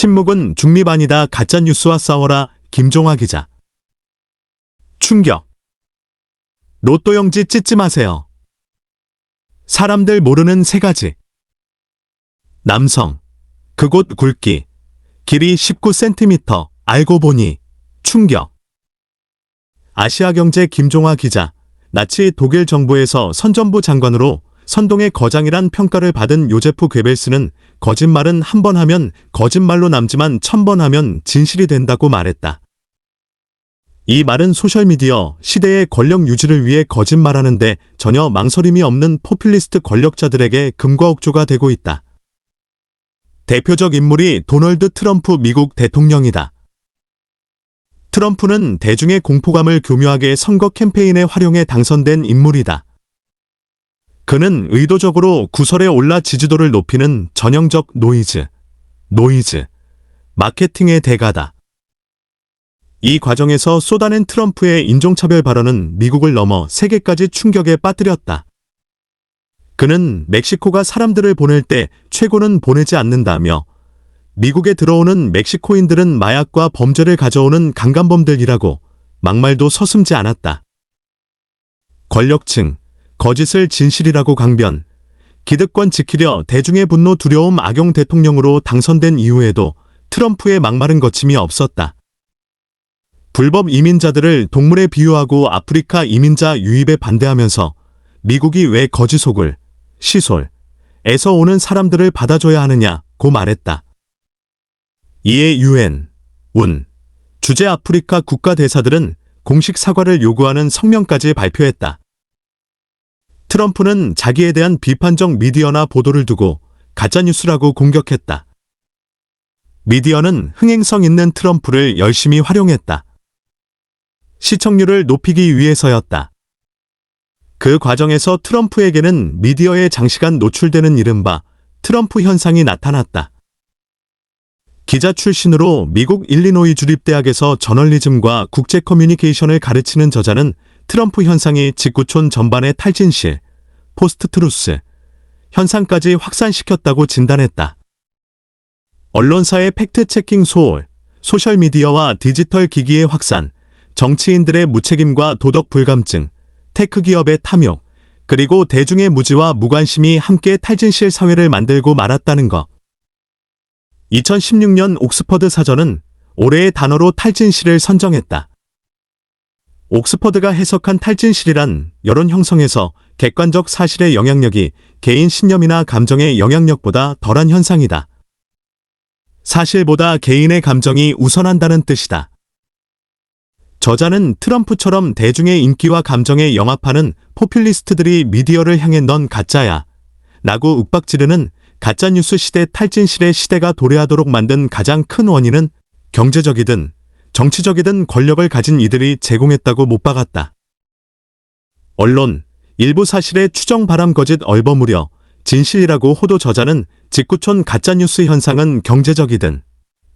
침묵은 중립 아니다 가짜뉴스와 싸워라 김종화 기자. 충격. 로또 용지 찢지 마세요. 사람들 모르는 세 가지. 남성. 그곳 굵기. 길이 19cm. 알고 보니. 충격. 아시아경제 김종화 기자. 나치 독일 정부에서 선전부 장관으로 선동의 거장이란 평가를 받은 요제프 괴벨스는 거짓말은 한 번 하면 거짓말로 남지만 천 번 하면 진실이 된다고 말했다. 이 말은 소셜미디어 시대의 권력 유지를 위해 거짓말하는데 전혀 망설임이 없는 포퓰리스트 권력자들에게 금과 옥조가 되고 있다. 대표적 인물이 도널드 트럼프 미국 대통령이다. 트럼프는 대중의 공포감을 교묘하게 선거 캠페인에 활용해 당선된 인물이다. 그는 의도적으로 구설에 올라 지지도를 높이는 전형적 노이즈, 노이즈, 마케팅의 대가다. 이 과정에서 쏟아낸 트럼프의 인종차별 발언은 미국을 넘어 세계까지 충격에 빠뜨렸다. 그는 멕시코가 사람들을 보낼 때 최고는 보내지 않는다며 미국에 들어오는 멕시코인들은 마약과 범죄를 가져오는 강간범들이라고 막말도 서슴지 않았다. 권력층, 거짓을 진실이라고 강변, 기득권 지키려 대중의 분노 두려움 악용 대통령으로 당선된 이후에도 트럼프의 막말은 거침이 없었다. 불법 이민자들을 동물에 비유하고 아프리카 이민자 유입에 반대하면서 미국이 왜 거지 속을, 시솔, 에서 오는 사람들을 받아줘야 하느냐고 말했다. 이에 유엔, 운, 주재 아프리카 국가대사들은 공식 사과를 요구하는 성명까지 발표했다. 트럼프는 자기에 대한 비판적 미디어나 보도를 두고 가짜뉴스라고 공격했다. 미디어는 흥행성 있는 트럼프를 열심히 활용했다. 시청률을 높이기 위해서였다. 그 과정에서 트럼프에게는 미디어에 장시간 노출되는 이른바 트럼프 현상이 나타났다. 기자 출신으로 미국 일리노이 주립대학에서 저널리즘과 국제 커뮤니케이션을 가르치는 저자는 트럼프 현상이 직구촌 전반의 탈진실, 포스트 트루스, 현상까지 확산시켰다고 진단했다. 언론사의 팩트체킹 소홀, 소셜미디어와 디지털 기기의 확산, 정치인들의 무책임과 도덕 불감증, 테크 기업의 탐욕, 그리고 대중의 무지와 무관심이 함께 탈진실 사회를 만들고 말았다는 것. 2016년 옥스퍼드 사전은 올해의 단어로 탈진실을 선정했다. 옥스퍼드가 해석한 탈진실이란 여론 형성에서 객관적 사실의 영향력이 개인 신념이나 감정의 영향력보다 덜한 현상이다. 사실보다 개인의 감정이 우선한다는 뜻이다. 저자는 트럼프처럼 대중의 인기와 감정에 영합하는 포퓰리스트들이 미디어를 향해 넌 가짜야. 라고 윽박지르는 가짜뉴스 시대 탈진실의 시대가 도래하도록 만든 가장 큰 원인은 경제적이든 정치적이든 권력을 가진 이들이 제공했다고 못 박았다. 언론, 일부 사실의 추정 바람 거짓 얼버무려 진실이라고 호도 저자는 직구촌 가짜뉴스 현상은 경제적이든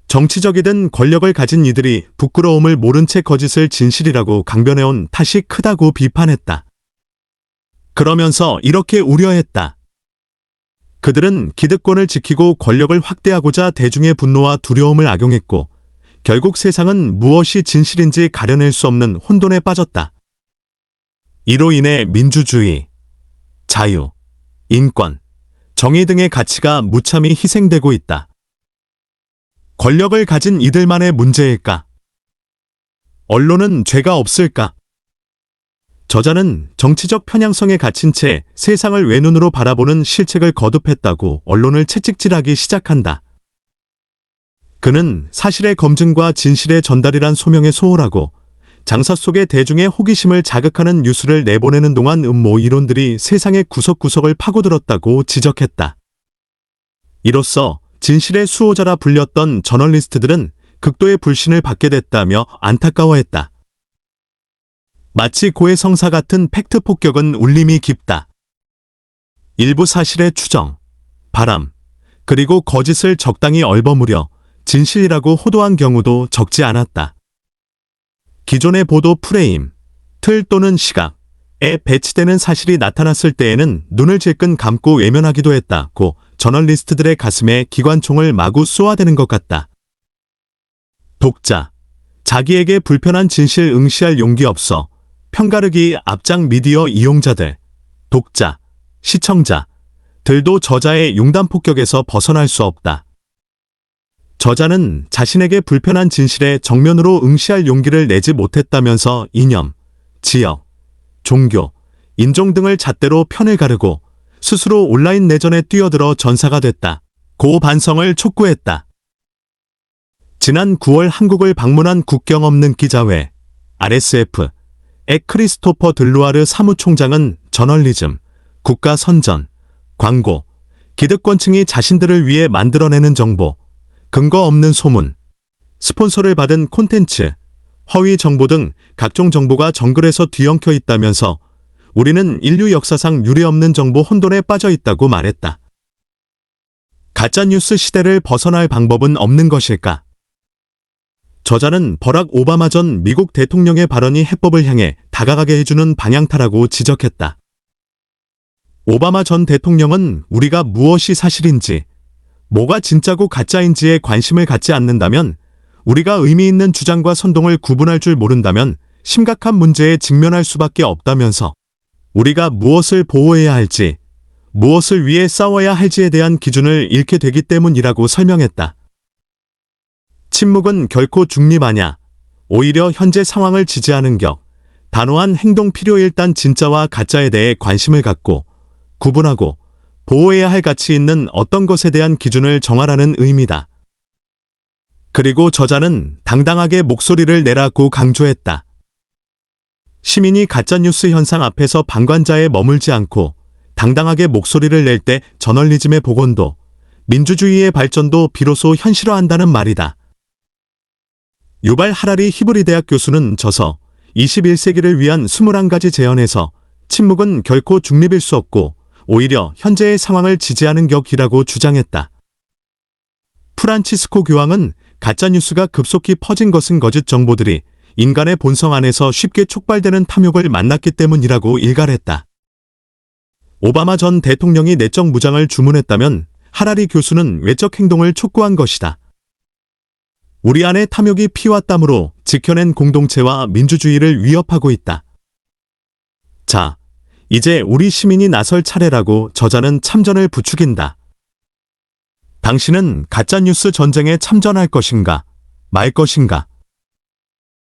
정치적이든 권력을 가진 이들이 부끄러움을 모른 채 거짓을 진실이라고 강변해온 탓이 크다고 비판했다. 그러면서 이렇게 우려했다. 그들은 기득권을 지키고 권력을 확대하고자 대중의 분노와 두려움을 악용했고 결국 세상은 무엇이 진실인지 가려낼 수 없는 혼돈에 빠졌다. 이로 인해 민주주의, 자유, 인권, 정의 등의 가치가 무참히 희생되고 있다. 권력을 가진 이들만의 문제일까? 언론은 죄가 없을까? 저자는 정치적 편향성에 갇힌 채 세상을 외눈으로 바라보는 실책을 거듭했다고 언론을 채찍질하기 시작한다. 그는 사실의 검증과 진실의 전달이란 소명에 소홀하고 장사 속에 대중의 호기심을 자극하는 뉴스를 내보내는 동안 음모 이론들이 세상의 구석구석을 파고들었다고 지적했다. 이로써 진실의 수호자라 불렸던 저널리스트들은 극도의 불신을 받게 됐다며 안타까워했다. 마치 고해 성사 같은 팩트 폭격은 울림이 깊다. 일부 사실의 추정, 바람, 그리고 거짓을 적당히 얼버무려 진실이라고 호도한 경우도 적지 않았다. 기존의 보도 프레임, 틀 또는 시각에 배치되는 사실이 나타났을 때에는 눈을 질끈 감고 외면하기도 했다고 저널리스트들의 가슴에 기관총을 마구 쏘아대는 것 같다. 독자. 자기에게 불편한 진실 응시할 용기 없어. 편가르기 앞장 미디어 이용자들. 독자. 시청자. 들도 저자의 용단 폭격에서 벗어날 수 없다. 저자는 자신에게 불편한 진실에 정면으로 응시할 용기를 내지 못했다면서 이념, 지역, 종교, 인종 등을 잣대로 편을 가르고 스스로 온라인 내전에 뛰어들어 전사가 됐다. 고 반성을 촉구했다. 지난 9월 한국을 방문한 국경 없는 기자회 RSF 의 크리스토퍼 들루아르 사무총장은 저널리즘, 국가 선전, 광고, 기득권층이 자신들을 위해 만들어내는 정보, 근거 없는 소문, 스폰서를 받은 콘텐츠, 허위 정보 등 각종 정보가 정글에서 뒤엉켜 있다면서 우리는 인류 역사상 유례없는 정보 혼돈에 빠져 있다고 말했다. 가짜뉴스 시대를 벗어날 방법은 없는 것일까? 저자는 버락 오바마 전 미국 대통령의 발언이 해법을 향해 다가가게 해주는 방향타라고 지적했다. 오바마 전 대통령은 우리가 무엇이 사실인지, 뭐가 진짜고 가짜인지에 관심을 갖지 않는다면, 우리가 의미 있는 주장과 선동을 구분할 줄 모른다면 심각한 문제에 직면할 수밖에 없다면서 우리가 무엇을 보호해야 할지, 무엇을 위해 싸워야 할지에 대한 기준을 잃게 되기 때문이라고 설명했다. 침묵은 결코 중립 아냐. 오히려 현재 상황을 지지하는 격, 단호한 행동 필요 일단 진짜와 가짜에 대해 관심을 갖고 구분하고 보호해야 할 가치 있는 어떤 것에 대한 기준을 정하라는 의미다. 그리고 저자는 당당하게 목소리를 내라고 강조했다. 시민이 가짜뉴스 현상 앞에서 방관자에 머물지 않고 당당하게 목소리를 낼 때 저널리즘의 복원도 민주주의의 발전도 비로소 현실화한다는 말이다. 유발 하라리 히브리 대학 교수는 저서 21세기를 위한 21가지 제언에서 침묵은 결코 중립일 수 없고 오히려 현재의 상황을 지지하는 격이라고 주장했다. 프란치스코 교황은 가짜뉴스가 급속히 퍼진 것은 거짓 정보들이 인간의 본성 안에서 쉽게 촉발되는 탐욕을 만났기 때문이라고 일갈했다. 오바마 전 대통령이 내적 무장을 주문했다면 하라리 교수는 외적 행동을 촉구한 것이다. 우리 안의 탐욕이 피와 땀으로 지켜낸 공동체와 민주주의를 위협하고 있다. 자, 이제 우리 시민이 나설 차례라고 저자는 참전을 부추긴다. 당신은 가짜뉴스 전쟁에 참전할 것인가, 말 것인가?